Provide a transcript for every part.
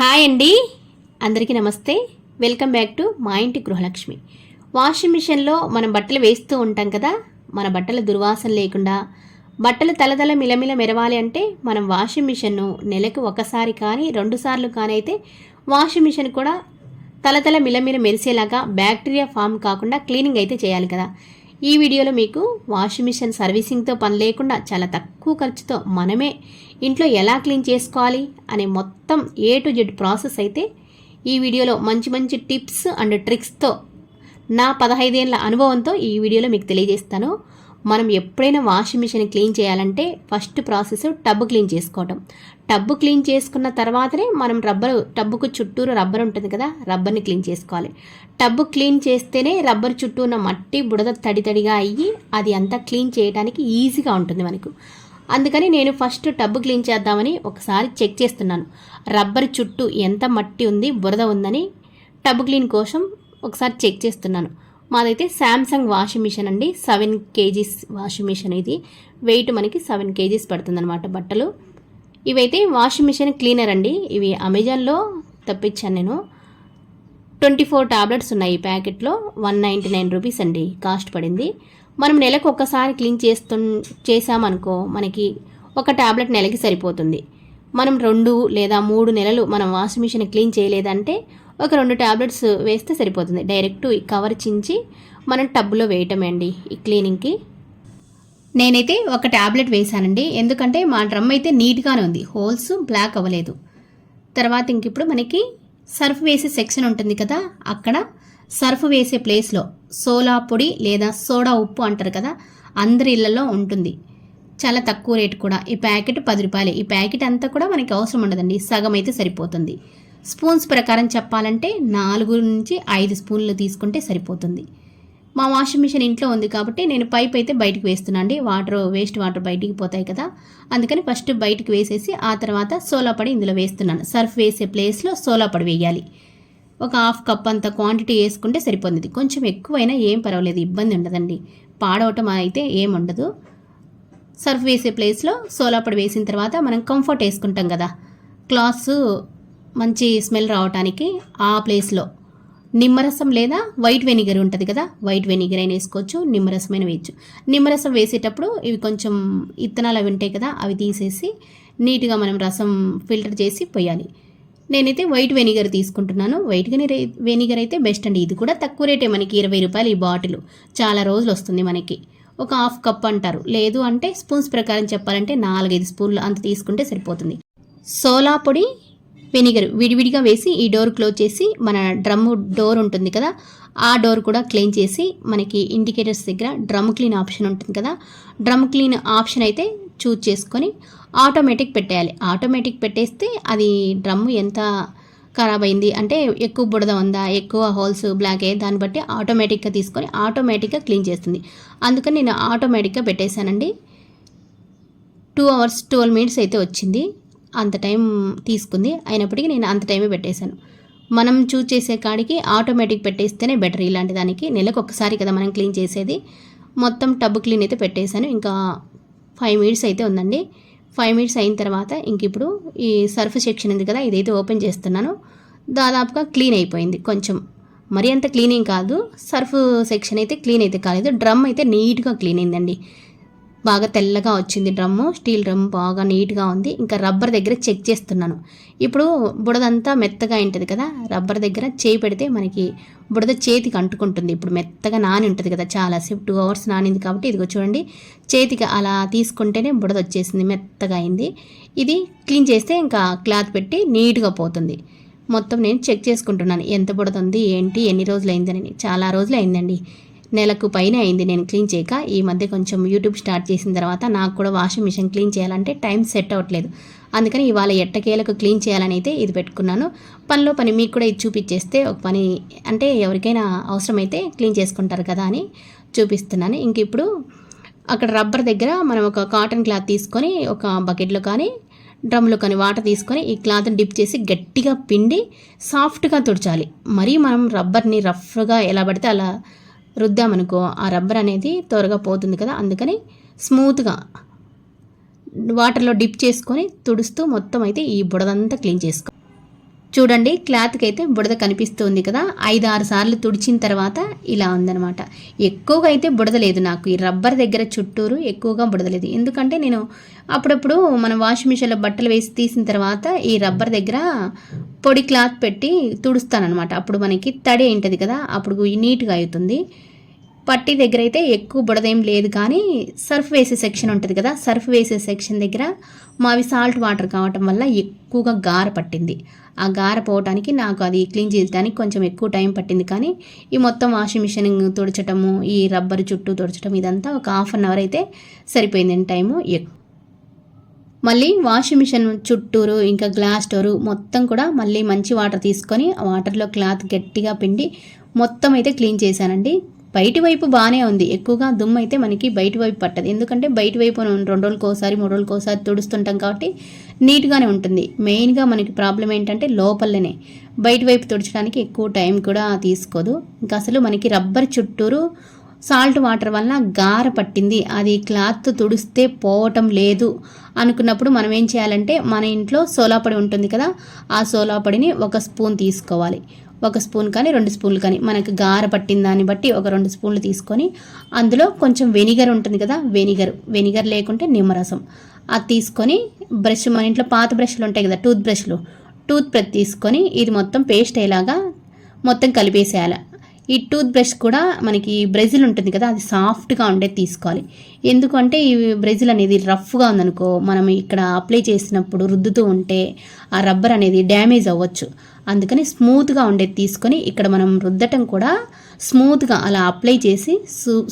Hi అండి. అందరికీ నమస్తే. వెల్కమ్ బ్యాక్ టు మా ఇంటి గృహలక్ష్మి. వాషింగ్ మిషన్లో మనం బట్టలు వేస్తూ ఉంటాం కదా మన బట్టలు దుర్వాసన లేకుండా బట్టలు తలదల మిలమిల మెరవాలి అంటే మనం వాషింగ్ మిషన్ను నెలకు ఒకసారి కానీ రెండుసార్లు కానీ అయితే వాషింగ్ మిషన్ కూడా తలతల మిలమిల మెరిసేలాగా బ్యాక్టీరియా ఫామ్ కాకుండా క్లీనింగ్ అయితే చేయాలి కదా. ఈ వీడియోలో మీకు వాషింగ్ మిషన్ సర్వీసింగ్తో పని లేకుండా చాలా తక్కువ ఖర్చుతో మనమే ఇంట్లో ఎలా క్లీన్ చేసుకోవాలి అనే మొత్తం ఏ టు జెడ్ ప్రాసెస్ అయితే ఈ వీడియోలో మంచి మంచి టిప్స్ అండ్ ట్రిక్స్తో నా పదహైదేళ్ళ అనుభవంతో ఈ వీడియోలో మీకు తెలియజేస్తాను. మనం ఎప్పుడైనా వాషింగ్ మిషన్ క్లీన్ చేయాలంటే ఫస్ట్ ప్రాసెస్ టబ్ క్లీన్ చేసుకోవటం. టబ్బు క్లీన్ చేసుకున్న తర్వాతనే మనం రబ్బరు టబ్బుకు చుట్టూరు రబ్బర్ ఉంటుంది కదా రబ్బర్ని క్లీన్ చేసుకోవాలి. టబ్బు క్లీన్ చేస్తేనే రబ్బర్ చుట్టూ ఉన్న మట్టి బుడద తడి తడిగా అయ్యి అది అంతా క్లీన్ చేయడానికి ఈజీగా ఉంటుంది మనకు. అందుకని నేను ఫస్ట్ టబ్బు క్లీన్ చేద్దామని ఒకసారి చెక్ చేస్తున్నాను. రబ్బర్ చుట్టూ ఎంత మట్టి ఉంది బురద ఉందని టబ్ క్లీన్ కోసం ఒకసారి చెక్ చేస్తున్నాను. మాదైతే శాంసంగ్ వాషింగ్ మిషన్ అండి. సెవెన్ కేజీస్ వాషింగ్ మిషన్ ఇది. వెయిట్ మనకి సెవెన్ కేజీస్ పడుతుంది అనమాట బట్టలు. ఇవైతే వాషింగ్ మిషన్ క్లీనర్ అండి. ఇవి అమెజాన్లో తప్పించాను నేను. ట్వంటీ ఫోర్ టాబ్లెట్స్ ఉన్నాయి ఈ ప్యాకెట్లో. వన్ నైంటీ నైన్ రూపీస్ అండి. కాస్ట్ పడింది. మనం నెలకు ఒక్కసారి క్లీన్ చేస్తు చేసామనుకో మనకి ఒక టాబ్లెట్ నెలకి సరిపోతుంది. మనం రెండు లేదా మూడు నెలలు మనం వాషింగ్ మిషన్ క్లీన్ చేయలేదంటే ఒక రెండు టాబ్లెట్స్ వేస్తే సరిపోతుంది. డైరెక్ట్ కవర్ చించి మనం టబ్లో వేయటమే అండి ఈ క్లీనింగ్కి. నేనైతే ఒక ట్యాబ్లెట్ వేశానండి. ఎందుకంటే మా డ్రమ్ అయితే నీట్గానే ఉంది. హోల్స్ బ్లాక్ అవ్వలేదు. తర్వాత ఇంక ఇప్పుడు మనకి సర్ఫ్ వేసే సెక్షన్ ఉంటుంది కదా అక్కడ సర్ఫ్ వేసే ప్లేస్లో సోలా పొడి లేదా సోడా ఉప్పు అంటారు కదా అందరి ఇళ్ళలో ఉంటుంది. చాలా తక్కువ రేటు కూడా. ఈ ప్యాకెట్ పది రూపాయలే. ఈ ప్యాకెట్ అంతా కూడా మనకి అవసరం ఉండదండి. సగం అయితే సరిపోతుంది. స్పూన్స్ ప్రకారం చెప్పాలంటే నాలుగు నుంచి ఐదు స్పూన్లు తీసుకుంటే సరిపోతుంది. మా వాషింగ్ మిషన్ ఇంట్లో ఉంది కాబట్టి నేను పైప్ అయితే బయటకు వేస్తున్నా అండి. వాటర్ వేస్ట్ వాటర్ బయటికి పోతాయి కదా. అందుకని ఫస్ట్ బయటకు వేసేసి ఆ తర్వాత సోలా పొడి ఇందులో వేస్తున్నాను. సర్ఫ్ వేసే ప్లేస్లో సోలా పొడి వేయాలి. ఒక హాఫ్ కప్ అంత క్వాంటిటీ వేసుకుంటే సరిపోతుంది. కొంచెం ఎక్కువైనా ఏం పర్వాలేదు ఇబ్బంది ఉండదండి. పాడవటం అయితే ఏం ఉండదు. సర్ఫ్ వేసే ప్లేస్లో సోలా పొడి వేసిన తర్వాత మనం కంఫర్ట్ వేసుకుంటాం కదా. క్లాత్స్ మంచి స్మెల్ రావడానికి ఆ ప్లేస్లో నిమ్మరసం లేదా వైట్ వెనిగర్ ఉంటుంది కదా వైట్ వెనిగర్ అయినా వేసుకోవచ్చు నిమ్మరసమైన వేయచ్చు. నిమ్మరసం వేసేటప్పుడు ఇవి కొంచెం ఇత్తనాలు అవి ఉంటాయి కదా అవి తీసేసి నీట్గా మనం రసం ఫిల్టర్ చేసి పోయాలి. నేనైతే వైట్ వెనిగర్ తీసుకుంటున్నాను. వైట్ వెనిగర్ అయితే బెస్ట్ అండి. ఇది కూడా తక్కువ రేటే మనకి ఇరవై రూపాయలు ఈ బాటిల్. చాలా రోజులు వస్తుంది మనకి. ఒక హాఫ్ కప్ అంటారు. లేదు అంటే స్పూన్స్ ప్రకారం చెప్పాలంటే నాలుగైదు స్పూన్లు అంత తీసుకుంటే సరిపోతుంది. సోలా పొడి వెనిగర్ విడివిడిగా వేసి ఈ డోర్ క్లోజ్ చేసి మన డ్రమ్ము డోర్ ఉంటుంది కదా ఆ డోర్ కూడా క్లీన్ చేసి మనకి ఇండికేటర్స్ దగ్గర డ్రమ్ క్లీన్ ఆప్షన్ ఉంటుంది కదా డ్రమ్ క్లీన్ ఆప్షన్ అయితే చూజ్ చేసుకొని ఆటోమేటిక్ పెట్టేయాలి. ఆటోమేటిక్ పెట్టేస్తే అది డ్రమ్ము ఎంత ఖరాబ్ అయింది అంటే ఎక్కువ బుడద ఉందా ఎక్కువ హోల్స్ బ్లాక్ అయ్యి దాన్ని బట్టి ఆటోమేటిక్గా తీసుకొని ఆటోమేటిక్గా క్లీన్ చేస్తుంది. అందుకని నేను ఆటోమేటిక్గా పెట్టేశానండి. టూ అవర్స్ ట్వెల్వ్ మినిట్స్ అయితే వచ్చింది. అంత టైం తీసుకుంది. అయినప్పటికీ నేను అంత టైమే పెట్టేశాను. మనం చూజ్ చేసే కాడికి ఆటోమేటిక్ పెట్టేస్తేనే బెటర్ ఇలాంటి దానికి. నెలకు ఒకసారి కదా మనం క్లీన్ చేసేది. మొత్తం టబ్ క్లీన్ అయితే పెట్టేశాను. ఇంకా ఫైవ్ మినిట్స్ అయితే ఉందండి. ఫైవ్ మినిట్స్ అయిన తర్వాత ఇంక ఇప్పుడు ఈ సర్ఫ్ సెక్షన్ ఉంది కదా ఇదైతే ఓపెన్ చేస్తున్నాను. దాదాపుగా క్లీన్ అయిపోయింది కొంచెం. మరి అంత క్లీనింగ్ కాదు. సర్ఫ్ సెక్షన్ అయితే క్లీన్ అయితే కాలేదు. డ్రమ్ అయితే నీట్గా క్లీన్ అయిందండి. బాగా తెల్లగా వచ్చింది డ్రమ్ము. స్టీల్ డ్రమ్ బాగా నీట్గా ఉంది. ఇంకా రబ్బర్ దగ్గర చెక్ చేస్తున్నాను. ఇప్పుడు బుడదంతా మెత్తగా ఉంటుంది కదా రబ్బర్ దగ్గర చేయి పెడితే మనకి బుడద చేతికి అంటుకుంటుంది. ఇప్పుడు మెత్తగా నాని ఉంటుంది కదా చాలాసేపు టూ అవర్స్ నానింది కాబట్టి ఇదిగో చూడండి. చేతికి అలా తీసుకుంటేనే బుడద వచ్చేసింది మెత్తగా అయింది. ఇది క్లీన్ చేస్తే ఇంకా క్లాత్ పెట్టి నీట్గా పోతుంది. మొత్తం నేను చెక్ చేసుకుంటున్నాను. ఎంత బుడద ఉంది ఏంటి ఎన్ని రోజులు అయిందని చాలా రోజులు అయిందండి నెలకు పైన అయింది నేను క్లీన్ చేయక. ఈ మధ్య కొంచెం యూట్యూబ్ స్టార్ట్ చేసిన తర్వాత నాకు కూడా వాషింగ్ మిషన్ క్లీన్ చేయాలంటే టైం సెట్ అవ్వట్లేదు. అందుకని ఇవాళ ఎట్టకేలకు క్లీన్ చేయాలని అయితే ఇది పెట్టుకున్నాను. పనిలో పని మీకు కూడా ఇది చూపించేస్తే ఒక పని అంటే ఎవరికైనా అవసరమైతే క్లీన్ చేసుకుంటారు కదా అని చూపిస్తున్నాను. ఇంక ఇప్పుడు అక్కడ రబ్బర్ దగ్గర మనం ఒక కాటన్ క్లాత్ తీసుకొని ఒక బకెట్లో కానీ డ్రమ్లో కానీ వాటర్ తీసుకొని ఈ క్లాత్ని డిప్ చేసి గట్టిగా పిండి సాఫ్ట్గా తుడచాలి. మరీ మనం రబ్బర్ని రఫ్గా ఎలా పడితే అలా రుద్దామనుకో ఆ రబ్బర్ అనేది త్వరగా పోతుంది కదా అందుకని స్మూత్గా వాటర్లో డిప్ చేసుకొని తుడుస్తూ మొత్తం అయితే ఈ బుడదంతా క్లీన్ చేసుకో చూడండి క్లాత్కి అయితే బుడద కనిపిస్తుంది కదా. ఐదు ఆరు సార్లు తుడిచిన తర్వాత ఇలా ఉందనమాట ఎక్కువగా అయితే బుడద లేదు నాకు. ఈ రబ్బర్ దగ్గర చుట్టూరు ఎక్కువగా బుడద లేదు. ఎందుకంటే నేను అప్పుడప్పుడు మనం వాషింగ్ మిషన్లో బట్టలు వేసి తీసిన తర్వాత ఈ రబ్బర్ దగ్గర పొడి క్లాత్ పెట్టి తుడుస్తానమాట అప్పుడు మనకి తడి ఉంటుంది కదా. అప్పుడు నీట్గా అవుతుంది. పట్టి దగ్గర అయితే ఎక్కువ బుడదేం లేదు కానీ సర్ఫ్ వేసే సెక్షన్ ఉంటుంది కదా సర్ఫ్ వేసే సెక్షన్ దగ్గర మావి సాల్ట్ వాటర్ కావటం వల్ల ఎక్కువగా గార పట్టింది. ఆ గార పోవటానికి నాకు అది క్లీన్ చేయడానికి కొంచెం ఎక్కువ టైం పట్టింది కానీ ఈ మొత్తం వాషింగ్ మిషన్ తుడచటము ఈ రబ్బర్ చుట్టూ తుడచటం ఇదంతా ఒక హాఫ్ అన్ అవర్ అయితే సరిపోయింది టైము ఎక్కువ మళ్ళీ వాషింగ్ మిషన్ చుట్టూరు ఇంకా గ్లాస్ డోరు మొత్తం కూడా మళ్ళీ మంచి వాటర్ తీసుకొని ఆ వాటర్లో క్లాత్ గట్టిగా పిండి మొత్తం అయితే క్లీన్ చేశానండి. బయటి వైపు బాగానే ఉంది. ఎక్కువగా దుమ్ము అయితే మనకి బయటి వైపు పట్టదు. ఎందుకంటే బయటి వైపు రెండు రోజులకు ఒకసారి మూడు రోజులకు ఒకసారి తుడుస్తుంటాం కాబట్టి నీట్గానే ఉంటుంది. మెయిన్గా మనకి ప్రాబ్లం ఏంటంటే లోపలనే. బయటి వైపు తుడచడానికి ఎక్కువ టైం కూడా తీసుకోదు. ఇంకా అసలు మనకి రబ్బర్ చుట్టూరు సాల్ట్ వాటర్ వలన గార పట్టింది. అది క్లాత్ తుడిస్తే పోవటం లేదు అనుకున్నప్పుడు మనం ఏం చేయాలంటే మన ఇంట్లో సోలాపడి ఉంటుంది కదా ఆ సోలాపడిని ఒక స్పూన్ తీసుకోవాలి. ఒక స్పూన్ కానీ రెండు స్పూన్లు కానీ మనకి గార పట్టిన దాన్ని బట్టి ఒక రెండు స్పూన్లు తీసుకొని అందులో కొంచెం వెనిగర్ ఉంటుంది కదా వెనిగర్. వెనిగర్ లేకుంటే నిమ్మరసం. అది తీసుకొని బ్రష్ మన ఇంట్లో పాత బ్రష్లు ఉంటాయి కదా టూత్ బ్రష్లు టూత్ బ్రష్ తీసుకొని ఇది మొత్తం పేస్ట్ అయ్యేలాగా మొత్తం కలిపేసేయాలి. ఈ టూత్ బ్రష్ కూడా మనకి బ్రెజిల్ ఉంటుంది కదా అది సాఫ్ట్గా ఉండేది తీసుకోవాలి. ఎందుకంటే ఈ బ్రెజిల్ అనేది రఫ్గా ఉందనుకో మనం ఇక్కడ అప్లై చేసినప్పుడు రుద్దుతూ ఉంటే ఆ రబ్బర్ అనేది డ్యామేజ్ అవ్వచ్చు. అందుకని స్మూత్గా ఉండేది తీసుకొని ఇక్కడ మనం రుద్దటం కూడా స్మూత్గా అలా అప్లై చేసి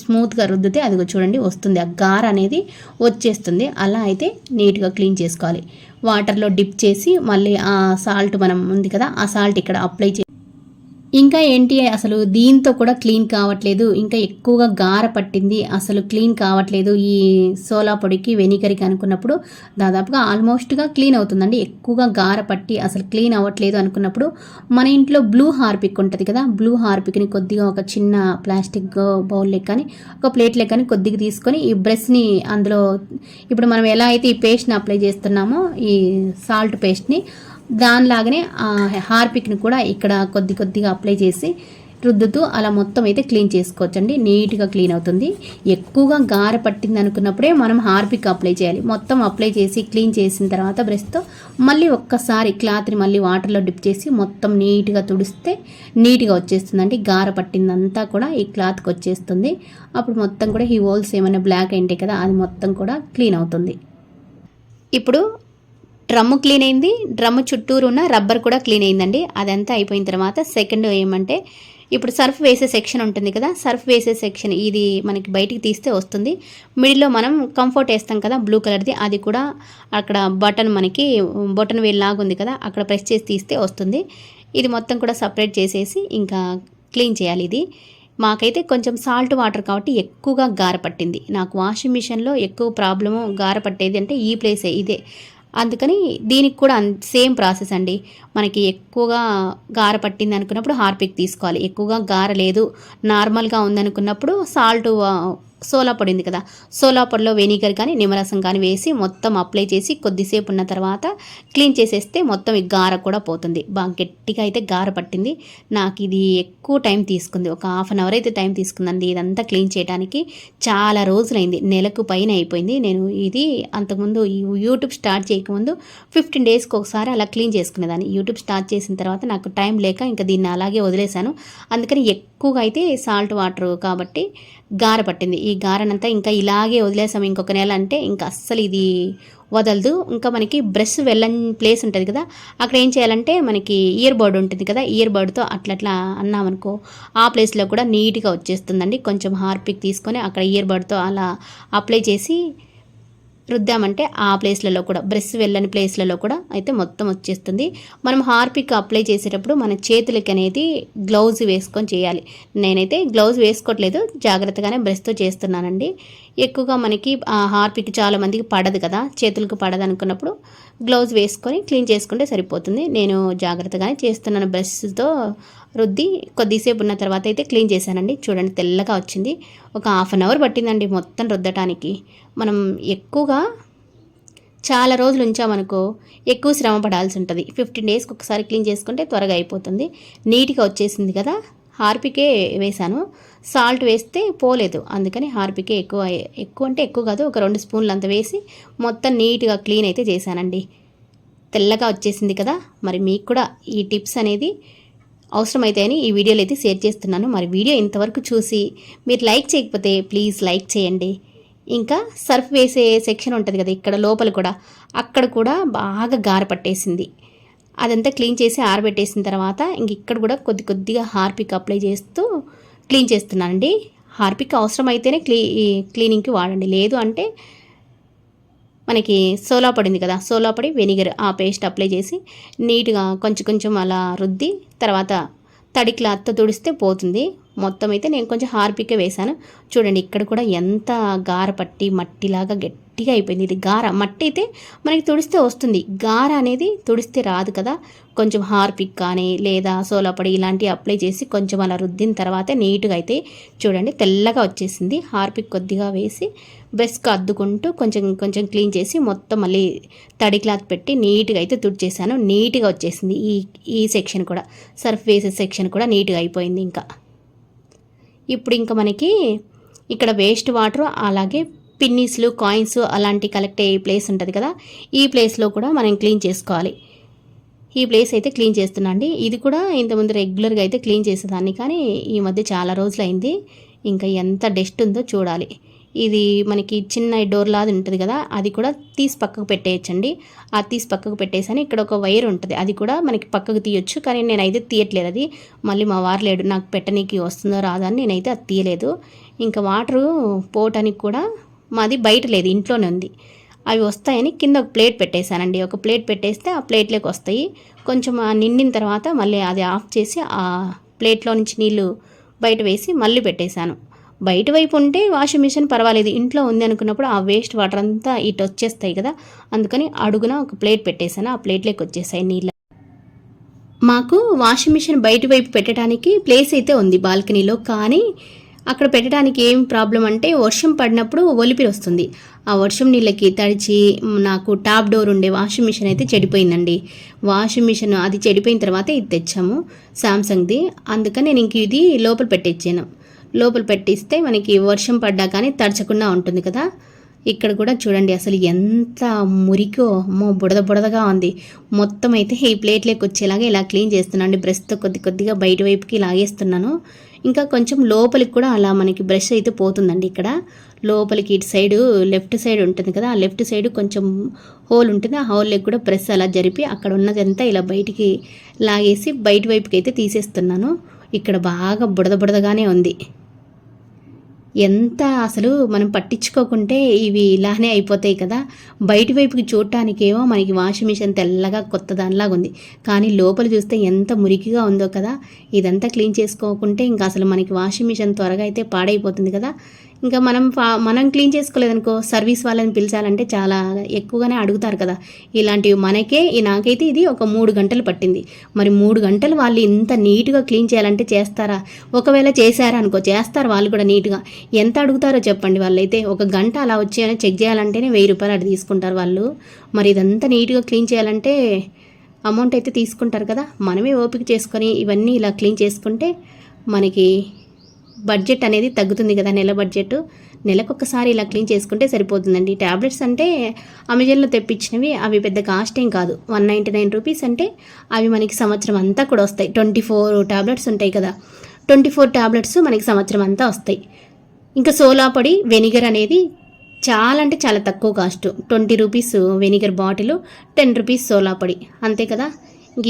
స్మూత్గా రుద్దితే అది చూడండి వస్తుంది. ఆ గార అనేది వచ్చేస్తుంది. అలా అయితే నీట్గా క్లీన్ చేసుకోవాలి. వాటర్లో డిప్ చేసి మళ్ళీ ఆ సాల్ట్ మనం ఉంది కదా ఆ సాల్ట్ ఇక్కడ అప్లై చేసి ఇంకా ఏంటి అసలు దీంతో కూడా క్లీన్ కావట్లేదు. ఇంకా ఎక్కువగా గార పట్టింది. అసలు క్లీన్ కావట్లేదు. ఈ సోలా పొడికి వెనికరికి అనుకున్నప్పుడు దాదాపుగా ఆల్మోస్ట్గా క్లీన్ అవుతుందండి. ఎక్కువగా గార పట్టి అసలు క్లీన్ అవ్వట్లేదు అనుకున్నప్పుడు మన ఇంట్లో బ్లూ హార్పిక్ ఉంటుంది కదా బ్లూ హార్పిక్ని కొద్దిగా ఒక చిన్న ప్లాస్టిక్ బౌల్ లెక్కని ఒక ప్లేట్ లెక్కని కొద్దిగా తీసుకొని ఈ బ్రష్ని అందులో ఇప్పుడు మనం ఎలా అయితే ఈ పేస్ట్ని అప్లై చేస్తున్నామో ఈ సాల్ట్ పేస్ట్ని దానిలాగానే హార్పిక్ని కూడా ఇక్కడ కొద్ది కొద్దిగా అప్లై చేసి రుద్దుతూ అలా మొత్తం అయితే క్లీన్ చేసుకోవచ్చండి. నీట్గా క్లీన్ అవుతుంది. ఎక్కువగా గార పట్టింది అనుకున్నప్పుడే మనం హార్పిక్ అప్లై చేయాలి. మొత్తం అప్లై చేసి క్లీన్ చేసిన తర్వాత బ్రష్తో మళ్ళీ ఒక్కసారి క్లాత్ని మళ్ళీ వాటర్లో డిప్ చేసి మొత్తం నీట్గా తుడిస్తే నీట్గా వచ్చేస్తుందండి. గార పట్టిందంతా కూడా ఈ క్లాత్కి వచ్చేస్తుంది. అప్పుడు మొత్తం కూడా ఈ హోల్స్ ఏమైనా బ్లాక్ అయింటాయి కదా అది మొత్తం కూడా క్లీన్ అవుతుంది. ఇప్పుడు డ్రమ్ము క్లీన్ అయింది. డ్రమ్ము చుట్టూరు ఉన్న రబ్బర్ కూడా క్లీన్ అయిందండి. అదంతా అయిపోయిన తర్వాత సెకండ్ ఏమంటే ఇప్పుడు సర్ఫ్ వేసే సెక్షన్ ఉంటుంది కదా సర్ఫ్ వేసే సెక్షన్ ఇది మనకి బయటికి తీస్తే వస్తుంది. మిడిల్లో మనం కంఫర్ట్ వేస్తాం కదా బ్లూ కలర్ది అది కూడా అక్కడ బటన్ మనకి బటన్ వేలాగా ఉంది కదా అక్కడ ప్రెస్ చేసి తీస్తే వస్తుంది. ఇది మొత్తం కూడా సపరేట్ చేసేసి ఇంకా క్లీన్ చేయాలి ఇది. మాకైతే కొంచెం సాల్ట్ వాటర్ కాబట్టి ఎక్కువగా గార పట్టింది. నాకు వాషింగ్ మిషన్లో ఎక్కువ ప్రాబ్లము గార పట్టేది అంటే ఈ ప్లేసే ఇదే. అందుకని దీనికి కూడా సేమ్ ప్రాసెస్ అండి. మనకి ఎక్కువగా గార పట్టింది అనుకున్నప్పుడు హార్పిక్ తీసుకోవాలి. ఎక్కువగా గార లేదు. నార్మల్గా ఉందనుకున్నప్పుడు సాల్ట్ సోలా పొడి ఉంది కదా. సోలా పొడిలో వెనిగర్ కానీ నిమ్మరసం కానీ వేసి మొత్తం అప్లై చేసి కొద్దిసేపు ఉన్న తర్వాత క్లీన్ చేసేస్తే మొత్తం ఈ గార కూడా పోతుంది. బాగా గట్టిగా అయితే గార పట్టింది. నాకు ఇది ఎక్కువ టైం తీసుకుంది. ఒక హాఫ్ అన్ అవర్ అయితే టైం తీసుకుందండి ఇదంతా క్లీన్ చేయడానికి చాలా రోజులైంది. నెలకు పైన అయిపోయింది. నేను ఇది అంతకుముందు యూట్యూబ్ స్టార్ట్ చేయకముందు ఫిఫ్టీన్ డేస్కి ఒకసారి అలా క్లీన్ చేసుకునేదాన్ని. యూట్యూబ్ స్టార్ట్ చేసిన తర్వాత నాకు టైం లేక ఇంకా దీన్ని అలాగే వదిలేశాను. అందుకని ఎక్కువగా అయితే సాల్ట్ వాటర్ కాబట్టి గార పట్టింది. ఈ గారనంతా ఇంకా ఇలాగే వదిలేసాం ఇంకొక నెల అంటే ఇంకా అస్సలు ఇది వదలదు. ఇంకా మనకి బ్రష్ వెళ్ళని ప్లేస్ ఉంటుంది కదా అక్కడ ఏం చేయాలంటే మనకి ఇయర్ బర్డ్ ఉంటుంది కదా ఇయర్ బర్డ్తో అట్లట్లా అన్నామనుకో ఆ ప్లేస్లో కూడా నీట్గా వచ్చేస్తుందండి. కొంచెం హార్పిక్ తీసుకొని అక్కడ ఇయర్ బర్డ్తో అలా అప్లై చేసి రుద్దామంటే ఆ ప్లేస్లలో కూడా బ్రష్ వెళ్ళని ప్లేస్లలో కూడా అయితే మొత్తం వచ్చేస్తుంది. మనం హార్పిక్ అప్లై చేసేటప్పుడు మన చేతులకి అనేది గ్లౌజ్ వేసుకొని చేయాలి. నేనైతే గ్లౌజ్ వేసుకోవట్లేదు జాగ్రత్తగానే బ్రష్తో చేస్తున్నానండి. ఎక్కువగా మనకి హార్పిక్ చాలా మందికి పడదు కదా చేతులకు పడదు అనుకున్నప్పుడు గ్లౌజ్ వేసుకొని క్లీన్ చేసుకుంటే సరిపోతుంది. నేను జాగ్రత్తగానే చేస్తున్నాను బ్రష్తో రుద్ది కొద్దిసేపు ఉన్న తర్వాత అయితే క్లీన్ చేశానండి. చూడండి తెల్లగా వచ్చింది. ఒక హాఫ్ అన్ అవర్ పట్టిందండి మొత్తం రుద్దటానికి. మనం ఎక్కువగా చాలా రోజులు ఉంచామనుకో ఎక్కువ శ్రమ పడాల్సి ఉంటుంది. ఫిఫ్టీన్ డేస్కి ఒకసారి క్లీన్ చేసుకుంటే త్వరగా అయిపోతుంది. నీట్గా వచ్చేసింది కదా. హార్పికే వేశాను. సాల్ట్ వేస్తే పోలేదు. అందుకని హార్పికే ఎక్కువ ఎక్కువ అంటే ఎక్కువ కాదు ఒక రెండు స్పూన్లు అంత వేసి మొత్తం నీట్గా క్లీన్ అయితే చేశానండి. తెల్లగా వచ్చేసింది కదా మరి మీకు కూడా ఈ టిప్స్ అనేది అవసరమైతే అని ఈ వీడియోలు అయితే షేర్ చేస్తున్నాను. మరి వీడియో ఇంతవరకు చూసి మీరు లైక్ చేయకపోతే ప్లీజ్ లైక్ చేయండి. ఇంకా సర్ఫ్ వేసే సెక్షన్ ఉంటుంది కదా ఇక్కడ లోపల కూడా అక్కడ కూడా బాగా గార పట్టేసింది. అదంతా క్లీన్ చేసి ఆరబెట్టేసిన తర్వాత ఇంక ఇక్కడ కూడా కొద్ది కొద్దిగా హార్పిక్ అప్లై చేస్తూ క్లీన్ చేస్తున్నానండి. హార్పిక్ అవసరమైతేనే క్లీ క్లీనింగ్కి వాడండి. లేదు అంటే మనకి సోలా పడింది కదా సోలా పడి వెనిగర్ ఆ పేస్ట్ అప్లై చేసి నీట్గా కొంచెం కొంచెం అలా రుద్ది తర్వాత తడి క్లాత్తో తుడిస్తే పోతుంది. మొత్తం అయితే నేను కొంచెం హార్పికే వేశాను. చూడండి ఇక్కడ కూడా ఎంత గార పట్టి మట్టిలాగా గట్టిగా అయిపోయింది. ఇది గార మట్టి అయితే మనకి తుడిస్తే వస్తుంది. గార అనేది తుడిస్తే రాదు కదా. కొంచెం హార్పిక్ కానీ లేదా సోలాపడి ఇలాంటివి అప్లై చేసి కొంచెం అలా రుద్దిన తర్వాత నీట్గా అయితే చూడండి తెల్లగా వచ్చేసింది. హార్పిక్ కొద్దిగా వేసి బ్రష్కి అద్దుకుంటూ కొంచెం కొంచెం క్లీన్ చేసి మొత్తం మళ్ళీ తడి క్లాత్ పెట్టి నీట్గా అయితే తుడిచేసాను నీట్గా వచ్చేసింది ఈ ఈ సెక్షన్ కూడా. సర్ఫ్ వేసే సెక్షన్ కూడా నీట్గా అయిపోయింది ఇంకా. ఇప్పుడు ఇంకా మనకి ఇక్కడ వేస్ట్ వాటర్ అలాగే పిన్నీస్లు కాయిన్స్ అలాంటి కలెక్ట్ అయ్యే ప్లేస్ ఉంటుంది కదా. ఈ ప్లేస్లో కూడా మనం క్లీన్ చేసుకోవాలి. ఈ ప్లేస్ అయితే క్లీన్ చేస్తున్నా అండి. ఇది కూడా ఇంతకుముందు రెగ్యులర్గా అయితే క్లీన్ చేసేదాన్ని కానీ ఈ మధ్య చాలా రోజులైంది. ఇంకా ఎంత డస్ట్ ఉందో చూడాలి. ఇది మనకి చిన్న డోర్ లాది ఉంటుంది కదా అది కూడా తీసి పక్కకు పెట్టేయచ్చండి. ఆ తీసి పక్కకు పెట్టేసాను ఇక్కడ ఒక వైర్ ఉంటుంది అది కూడా మనకి పక్కకు తీయొచ్చు కానీ నేనైతే తీయట్లేదు అది. మళ్ళీ మా వారు లేడు నాకు పెట్టనీకి వస్తుందో రాదా అని నేనైతే అది తీయలేదు. ఇంకా వాటరు పోవటానికి కూడా మాది బయట లేదు ఇంట్లోనే ఉంది. అవి వస్తాయని కింద ఒక ప్లేట్ పెట్టేశానండి. ఒక ప్లేట్ పెట్టేస్తే ఆ ప్లేట్లోకి వస్తాయి. కొంచెం నిండిన తర్వాత మళ్ళీ అది ఆఫ్ చేసి ఆ ప్లేట్లో నుంచి నీళ్ళు బయట వేసి మళ్ళీ పెట్టేశాను. బయట వైపు ఉంటే వాషింగ్ మిషన్ పర్వాలేదు. ఇంట్లో ఉంది అనుకున్నప్పుడు ఆ వేస్ట్ వాటర్ అంతా ఇటు వచ్చేస్తాయి కదా. అందుకని అడుగున ఒక ప్లేట్ పెట్టేశాను. ఆ ప్లేట్లోకి వచ్చేసాయి నీళ్ళు. మాకు వాషింగ్ మిషన్ బయట వైపు పెట్టడానికి ప్లేస్ అయితే ఉంది బాల్కనీలో. కానీ అక్కడ పెట్టడానికి ఏం ప్రాబ్లం అంటే వర్షం పడినప్పుడు ఒలిపిరి వస్తుంది. ఆ వర్షం నీళ్ళకి తడిచి నాకు టాప్ డోర్ ఉండే వాషింగ్ మిషన్ అయితే చెడిపోయిందండి. వాషింగ్ మిషన్ అది చెడిపోయిన తర్వాత ఇది తెచ్చాము సామ్సంగ్ది అందుకని నేను ఇంక ఇది లోపల పెట్టించాను లోపల పెట్టిస్తే మనకి వర్షం పడ్డా కానీ తడచకుండా ఉంటుంది కదా. ఇక్కడ కూడా చూడండి అసలు ఎంత మురికో అమ్మో బుడద బుడదగా ఉంది. మొత్తం అయితే ఈ ప్లేట్లోకి వచ్చేలాగా ఇలా క్లీన్ చేస్తున్నాను. బ్రష్తో కొద్ది కొద్దిగా బయట వైపుకి లాగేస్తున్నాను. ఇంకా కొంచెం లోపలికి కూడా అలా మనకి బ్రష్ అయితే పోతుందండి ఇక్కడ. లోపలికి ఇటు సైడు లెఫ్ట్ సైడ్ ఉంటుంది కదా. ఆ లెఫ్ట్ సైడ్ కొంచెం హోల్ ఉంటుంది. ఆ హోల్లోకి కూడా బ్రష్ అలా జరిపి అక్కడ ఉన్నదంతా ఇలా బయటికి లాగేసి బయట వైపుకి అయితే తీసేస్తున్నాను. ఇక్కడ బాగా బుడద బుడదగానే ఉంది. ఎంత అసలు మనం పట్టించుకోకుంటే ఇవి ఇలానే అయిపోతాయి కదా. బయటి వైపుకి చూడటానికేమో మనకి వాషింగ్ మిషన్ తెల్లగా కొత్త దానిలాగా ఉంది. కానీ లోపల చూస్తే ఎంత మురికిగా ఉందో కదా. ఇదంతా క్లీన్ చేసుకోకుంటే ఇంకా అసలు మనకి వాషింగ్ మిషన్ త్వరగా అయితే పాడైపోతుంది కదా. ఇంకా మనం మనం క్లీన్ చేసుకోలేదనుకో సర్వీస్ వాళ్ళని పిలిచాలంటే చాలా ఎక్కువగానే అడుగుతారు కదా. ఇలాంటివి మనకే నాకైతే ఇది ఒక మూడు గంటలు పట్టింది. మరి మూడు గంటలు వాళ్ళు ఇంత నీట్గా క్లీన్ చేయాలంటే చేస్తారా? ఒకవేళ చేశారా అనుకో చేస్తారు వాళ్ళు కూడా నీట్గా. ఎంత అడుగుతారో చెప్పండి వాళ్ళైతే. ఒక గంట అలా వచ్చి చెక్ చేయాలంటేనే వెయ్యి రూపాయలు అటు తీసుకుంటారు వాళ్ళు. మరి ఇదంతా నీట్గా క్లీన్ చేయాలంటే అమౌంట్ అయితే తీసుకుంటారు కదా. మనమే ఓపిక చేసుకొని ఇవన్నీ ఇలా క్లీన్ చేసుకుంటే మనకి బడ్జెట్ అనేది తగ్గుతుంది కదా నెల బడ్జెట్. నెలకొకసారి ఇలా క్లీన్ చేసుకుంటే సరిపోతుందండి. ట్యాబ్లెట్స్ అంటే అమెజాన్లో తెప్పించినవి అవి పెద్ద కాస్ట్ ఏం కాదు. వన్ నైంటీ నైన్ రూపీస్ అంటే అవి మనకి సంవత్సరం అంతా కూడా వస్తాయి. ట్వంటీ ఫోర్ ట్యాబ్లెట్స్ ఉంటాయి కదా. ట్వంటీ ఫోర్ ట్యాబ్లెట్స్ మనకి సంవత్సరం అంతా వస్తాయి. ఇంకా సోలా పొడి వెనిగర్ అనేది చాలా అంటే చాలా తక్కువ cost. Twenty rupees vinegar bottle ten rupees సోలా పొడి. అంతే కదా?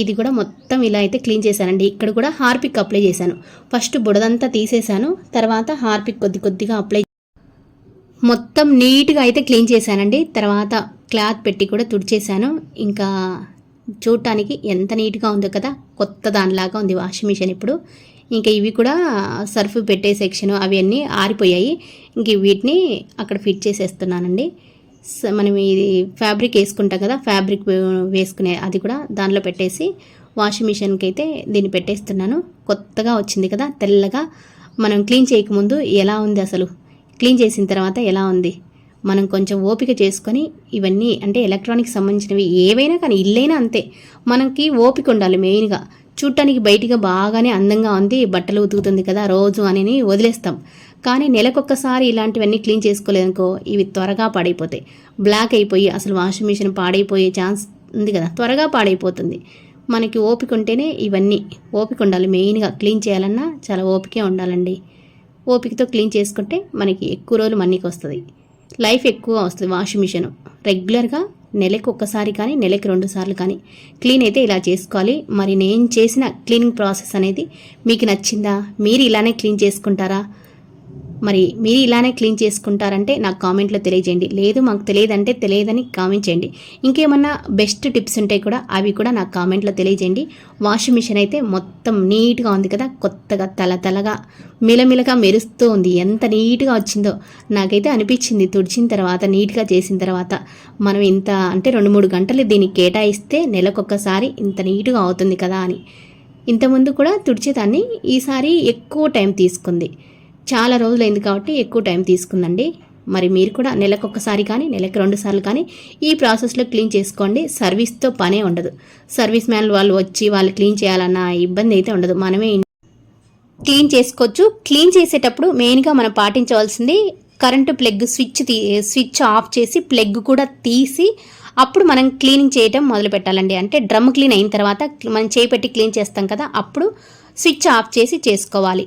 ఇది కూడా మొత్తం ఇలా అయితే క్లీన్ చేశానండి. ఇక్కడ కూడా హార్పిక్ అప్లై చేశాను. ఫస్ట్ బుడదంతా తీసేశాను. తర్వాత హార్పిక్ కొద్ది కొద్దిగా అప్లై మొత్తం నీట్గా అయితే క్లీన్ చేశానండి. తర్వాత క్లాత్ పెట్టి కూడా తుడిచేశాను. ఇంకా చూడటానికి ఎంత నీట్గా ఉందో కదా కొత్త దానిలాగా ఉంది వాషింగ్ మిషన్ ఇప్పుడు. ఇంకా ఇవి కూడా సర్ఫ్ పెట్టే సెక్షన్ అవన్నీ ఆరిపోయాయి. ఇంక వీటిని అక్కడ ఫిట్ చేసేస్తున్నానండి. మనం ఇది ఫ్యాబ్రిక్ వేసుకుంటాం కదా ఫ్యాబ్రిక్ వేసుకునే అది కూడా దానిలో పెట్టేసి వాషింగ్ మిషన్కి అయితే దీన్ని పెట్టేస్తున్నాను. కొత్తగా వచ్చింది కదా తెల్లగా. మనం క్లీన్ చేయకముందు ఎలా ఉంది అసలు? క్లీన్ చేసిన తర్వాత ఎలా ఉంది? మనం కొంచెం ఓపిక చేసుకొని ఇవన్నీ అంటే ఎలక్ట్రానిక్ సంబంధించినవి ఏవైనా కానీ ఇల్లైనా అంతే. మనకి ఓపిక ఉండాలి మెయిన్గా. చూడటానికి బయటిగా బాగానే అందంగా ఉంది బట్టలు ఉతుకుతుంది కదా రోజు అని వదిలేస్తాం. కానీ నెలకొక్కసారి ఇలాంటివన్నీ క్లీన్ చేసుకోలేదనుకో ఇవి త్వరగా పాడైపోతాయి. బ్లాక్ అయిపోయి అసలు వాషింగ్ మిషన్ పాడైపోయే ఛాన్స్ ఉంది కదా. త్వరగా పాడైపోతుంది. మనకి ఓపిక ఉంటేనే ఇవన్నీ ఓపిక ఉండాలి. మెయిన్గా క్లీన్ చేయాలన్నా చాలా ఓపికే ఉండాలండి. ఓపికతో క్లీన్ చేసుకుంటే మనకి ఎక్కువ రోజులు మన్నీకి వస్తుంది. లైఫ్ ఎక్కువ వస్తుంది వాషింగ్ మిషన్. రెగ్యులర్గా నెలకు ఒక్కసారి కానీ నెలకు రెండు సార్లు కానీ క్లీన్ అయితే ఇలా చేసుకోవాలి. మరి నేను చేసిన క్లీనింగ్ ప్రాసెస్ అనేది మీకు నచ్చిందా? మీరు ఇలానే క్లీన్ చేసుకుంటారా? మరి మీరు ఇలానే క్లీన్ చేసుకుంటారంటే నాకు కామెంట్లో తెలియజేయండి. లేదు మాకు తెలియదంటే తెలియదని కామెంట్ చేయండి. ఇంకేమన్నా బెస్ట్ టిప్స్ ఉంటాయి కూడా అవి కూడా నాకు కామెంట్లో తెలియజేయండి. వాషింగ్ మిషన్ అయితే మొత్తం నీట్గా ఉంది కదా కొత్తగా తల తలగా మిలమిలగా మెరుస్తూ ఉంది. ఎంత నీట్గా వచ్చిందో నాకైతే అనిపించింది. తుడిచిన తర్వాత నీట్గా చేసిన తర్వాత మనం ఇంత అంటే రెండు మూడు గంటలు దీన్ని కేటాయిస్తే నెలకొకసారి ఇంత నీట్గా అవుతుంది కదా అని. ఇంతకుముందు కూడా తుడిచేదాన్ని ఈసారి ఎక్కువ టైం తీసుకుంది. చాలా రోజులైంది కాబట్టి ఎక్కువ టైం తీసుకుందండి మరి మీరు కూడా నెలకు ఒక్కసారి కానీ నెలకు రెండు సార్లు కానీ ఈ ప్రాసెస్లో క్లీన్ చేసుకోండి. సర్వీస్తో పనే ఉండదు. సర్వీస్ మ్యాన్ వాళ్ళు వచ్చి వాళ్ళు క్లీన్ చేయాలన్న ఇబ్బంది అయితే ఉండదు. మనమే క్లీన్ చేసుకోవచ్చు. క్లీన్ చేసేటప్పుడు మెయిన్గా మనం పాటించవలసింది కరెంటు ప్లగ్ స్విచ్ తీ స్విచ్ ఆఫ్ చేసి ప్లగ్ కూడా తీసి అప్పుడు మనం క్లీనింగ్ చేయటం మొదలు పెట్టాలండి. అంటే డ్రమ్ క్లీన్ అయిన తర్వాత మనం చేపెట్టి క్లీన్ చేస్తాం కదా అప్పుడు స్విచ్ ఆఫ్ చేసి చేసుకోవాలి.